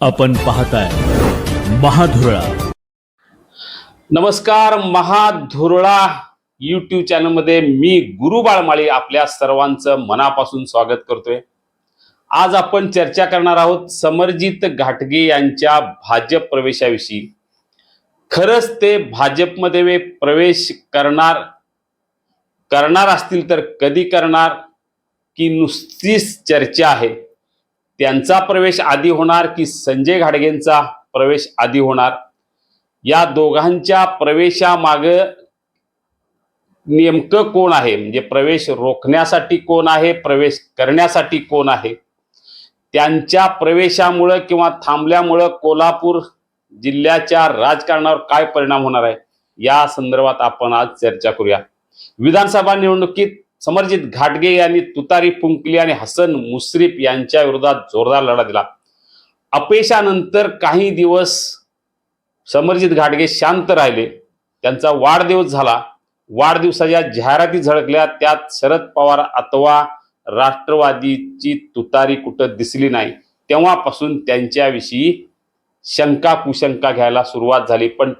आपण पाहताय महाधुरळा. नमस्कार महाधुरळा यूट्यूब चॅनलमध्ये मी गुरु बाळमाळी आपल्या सर्वांचं मनापासून स्वागत करतोय. आज आपण चर्चा करणार आहोत समरजित घाटगे यांच्या भाजप प्रवेशाविषयी. खरंच ते भाजपमध्ये प्रवेश करणार करणार असतील तर कधी करणार की नुसतीच चर्चा आहे. त्यांचा प्रवेश आधी होणार की संजय घाडगेंचा प्रवेश आधी होणार? या दोघांच्या प्रवेशामाग नेमकं कोण आहे? म्हणजे प्रवेश रोखण्यासाठी कोण आहे? प्रवेश करण्यासाठी कोण आहे? त्यांच्या प्रवेशामुळं किंवा थांबल्यामुळं कोल्हापूर जिल्ह्याच्या राजकारणावर काय परिणाम होणार आहे? या संदर्भात आपण आज चर्चा करूया. विधानसभा निवडणुकीत समरजित घाटगे यांनी तुतारी फुंकली आणि हसन मुश्रीफ यांच्या विरोधात जोरदार लढा दिला. अपयशानंतर काही दिवस समरजित घाटगे शांत राहिले. त्यांचा वाढदिवस झाला. वाढदिवसाच्या जाहिराती झळकल्या. त्यात शरद पवार अथवा राष्ट्रवादीची तुतारी कुठं दिसली नाही. तेव्हापासून त्यांच्याविषयी शंका कुशंका घ्यायला सुरुवात झाली. पण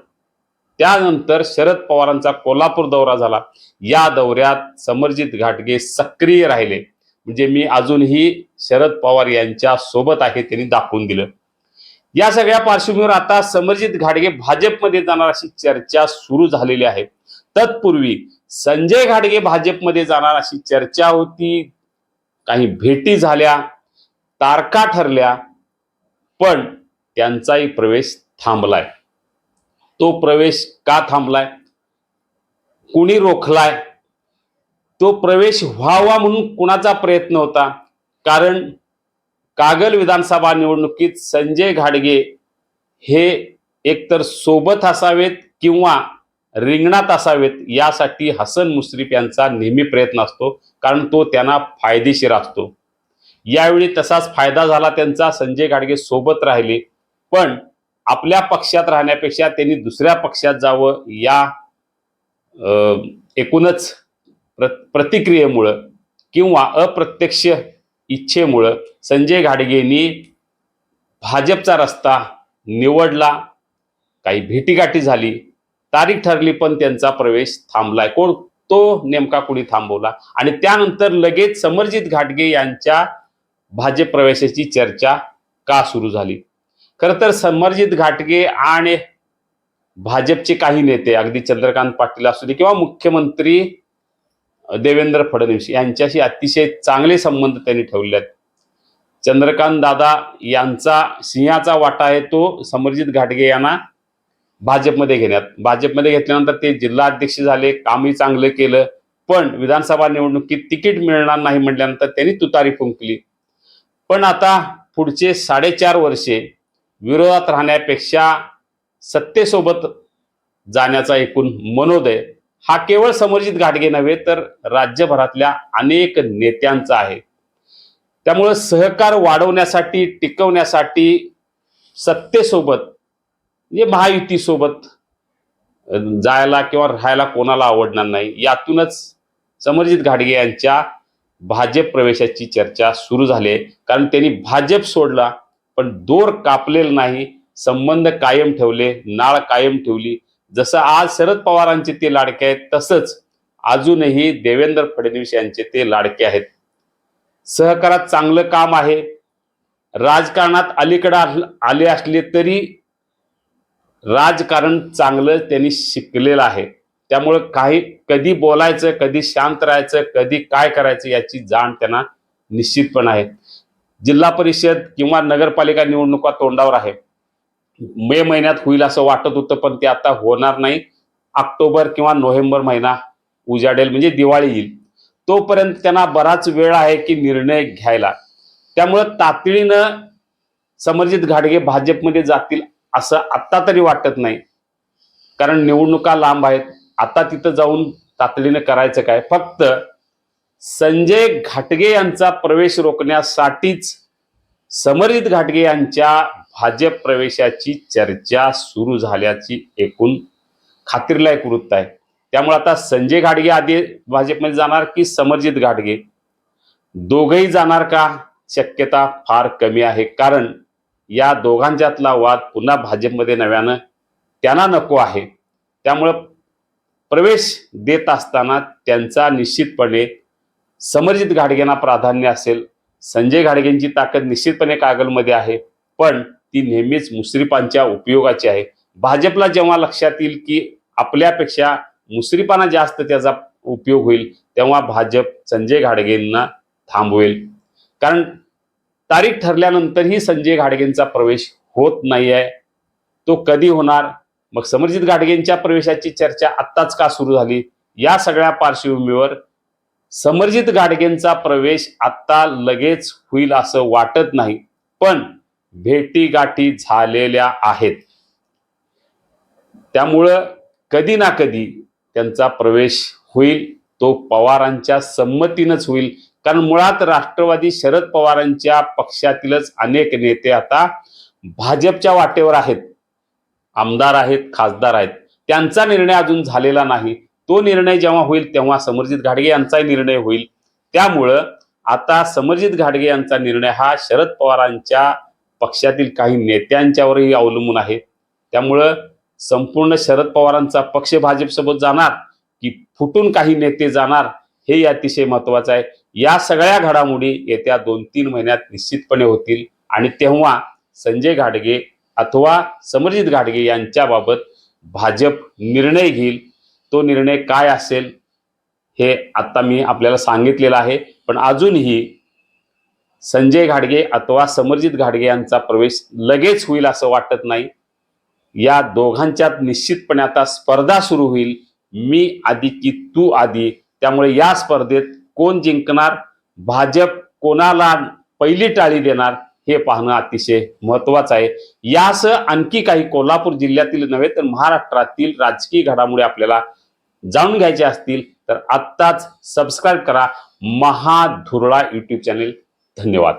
त्यानंतर शरद पवारांचा कोल्हापूर दौरा झाला. या दौऱ्यात समरजित घाटगे सक्रिय राहिले. म्हणजे मी अजूनही शरद पवार यांच्या सोबत आहे त्यांनी दाखवून दिलं. या सगळ्या पार्श्वभूमीवर आता समरजित घाटगे भाजपमध्ये जाणार अशी चर्चा सुरू झालेली आहे. तत्पूर्वी संजय घाटगे भाजपमध्ये जाणार अशी चर्चा होती. काही भेटी झाल्या तारका ठरल्या पण त्यांचाही प्रवेश थांबलाय. तो प्रवेश का थांबलाय? कुणी रोखलाय? तो प्रवेश व्हावा म्हणून कुणाचा प्रयत्न होता? कारण कागल विधानसभा निवडणुकीत संजय घाडगे हे एकतर सोबत असावेत किंवा रिंगणात असावेत यासाठी हसन मुश्रीफ यांचा नेहमी प्रयत्न असतो कारण तो त्यांना फायदेशीर असतो. यावेळी तसाच फायदा झाला त्यांचा संजय घाडगे सोबत राहिले. पण आपल्या पक्षात राहण्यापेक्षा त्यांनी दुसऱ्या पक्षात जावं या एकूणच प्र प्रतिक्रियेमुळं किंवा अप्रत्यक्ष इच्छेमुळं संजय घाडगेंनी भाजपचा रस्ता निवडला काही भेटीगाठी झाली तारीख ठरली पण त्यांचा प्रवेश थांबलाय. कोण तो नेमका कुणी थांबवला? आणि त्यानंतर लगेच समरजित घाटगे यांच्या भाजप प्रवेशाची चर्चा का सुरू झाली? खरं तर समरजित घाटगे आणि भाजपचे काही नेते अगदी चंद्रकांत पाटील असू दे किंवा मुख्यमंत्री देवेंद्र फडणवीस यांच्याशी अतिशय चांगले संबंध त्यांनी ठेवले आहेत. चंद्रकांत दादा यांचा सिंहाचा वाटा आहे तो समरजित घाटगे यांना भाजपमध्ये घेण्यात. भाजपमध्ये घेतल्यानंतर ते जिल्हा अध्यक्ष झाले कामही चांगलं केलं पण विधानसभा निवडणुकीत तिकीट मिळणार नाही म्हटल्यानंतर त्यांनी तुतारी फुंकली. पण आता पुढचे साडेचार वर्षे विरोधात राहण्यापेक्षा सत्तेसोबत जाण्याचा एकूण मनोदय हा केवळ समरजित घाटगे नव्हे तर राज्यभरातल्या अनेक नेत्यांचा आहे. त्यामुळं सहकार वाढवण्यासाठी टिकवण्यासाठी सत्तेसोबत म्हणजे महायुतीसोबत जायला किंवा राहायला कोणाला आवडणार नाही यातूनच समरजित घाटगे यांच्या भाजप प्रवेशाची चर्चा सुरू झाली आहे. कारण त्यांनी भाजप सोडला पण दोर कापलेला नाही संबंध कायम ठेवले नाळ कायम ठेवली. जसं आज शरद पवारांचे ते लाडके आहेत तसंच अजूनही देवेंद्र फडणवीस यांचे ते लाडके आहेत. सहकारात चांगलं काम आहे. राजकारणात अलीकडं आले असले तरी राजकारण चांगलं त्यांनी शिकलेलं आहे. त्यामुळं काही कधी बोलायचं कधी शांत राहायचं कधी काय करायचं याची जाण त्यांना निश्चितपण आहे. जिल्हा परिषद किंवा नगरपालिका निवडणुका तोंडावर आहे. मे महिन्यात होईल असं वाटत होतं पण ते आता होणार नाही. ऑक्टोबर किंवा नोव्हेंबर महिना उजाडेल म्हणजे दिवाळी येईल. तोपर्यंत त्यांना बराच वेळ आहे की निर्णय घ्यायला. त्यामुळं तातडीनं समरजित घाडगे भाजपमध्ये जातील असं आत्ता तरी वाटत नाही. कारण निवडणुका लांब आहेत. आता तिथं जाऊन तातडीनं करायचं काय? फक्त संजय घाटगे यांचा प्रवेश रोखण्यासाठीच समरजित घाटगे यांच्या भाजप प्रवेशाची चर्चा सुरू झाल्याची एकूण खात्रीलायक वृत्त आहे. त्यामुळे आता संजय घाटगे आधी भाजपमध्ये जाणार की समरजित घाटगे? दोघही जाणार का? शक्यता फार कमी आहे. कारण या दोघांच्यातला वाद पुन्हा भाजपमध्ये नव्यानं त्यांना नको आहे. त्यामुळं प्रवेश देत असताना त्यांचा निश्चितपणे समरजित घाडगेंना प्राधान्य असेल. संजय घाडगेंची ताकद निश्चितपणे कागलमध्ये आहे. पण ती नेहमीच मुश्रीफांच्या उपयोगाची आहे. भाजपला जेव्हा लक्षात येईल की आपल्यापेक्षा मुश्रीफांना जास्त त्याचा उपयोग होईल तेव्हा भाजप संजय घाडगेंना थांबवेल. कारण तारीख ठरल्यानंतरही संजय घाडगेंचा प्रवेश होत नाही आहे तो कधी होणार? मग समरजित घाडगेंच्या प्रवेशाची चर्चा आत्ताच का सुरू झाली? या सगळ्या पार्श्वभूमीवर समरजित गाडगेंचा प्रवेश आत्ता लगेच होईल असं वाटत नाही पण भेटीगाठी झालेल्या आहेत. त्यामुळं कधी ना कधी त्यांचा प्रवेश होईल तो पवारांच्या संमतीनंच होईल. कारण मुळात राष्ट्रवादी शरद पवारांच्या पक्षातीलच अनेक नेते आता भाजपच्या वाटेवर आहेत. आमदार आहेत खासदार आहेत. त्यांचा निर्णय अजून झालेला नाही. तो निर्णय जेव्हा होईल तेव्हा समरजित घाडगे यांचाही निर्णय होईल. त्यामुळं आता समरजित घाडगे यांचा निर्णय हा शरद पवारांच्या पक्षातील काही नेत्यांच्यावरही अवलंबून आहे. त्यामुळं संपूर्ण शरद पवारांचा पक्ष भाजपसोबत जाणार की फुटून काही नेते जाणार हे अतिशय महत्वाचं आहे. या सगळ्या घडामोडी येत्या दोन तीन महिन्यात निश्चितपणे होतील. आणि तेव्हा संजय घाडगे अथवा समरजित घाडगे यांच्याबाबत भाजप निर्णय घेईल. तो निर्णय काय असेल हे आता मी आपल्याला सांगितलेलं आहे. पण अजूनही संजय घाडगे अथवा समरजित घाडगे यांचा प्रवेश लगेच होईल असं वाटत नाही. या दोघांच्यात निश्चितपणे आता स्पर्धा सुरू होईल. मी आधी की तू आधी. त्यामुळे या स्पर्धेत कोण जिंकणार भाजप कोणाला पहिली टाळी देणार हे पाहणं अतिशय महत्वाचं आहे. यासह आणखी काही कोल्हापूर जिल्ह्यातील नव्हे तर महाराष्ट्रातील राजकीय घडामोडी आपल्याला जाणून घ्यायचे असतील तर आत्ताच सबस्क्राईब करा. महाधुरळा यूट्यूब चॅनेल धन्यवाद.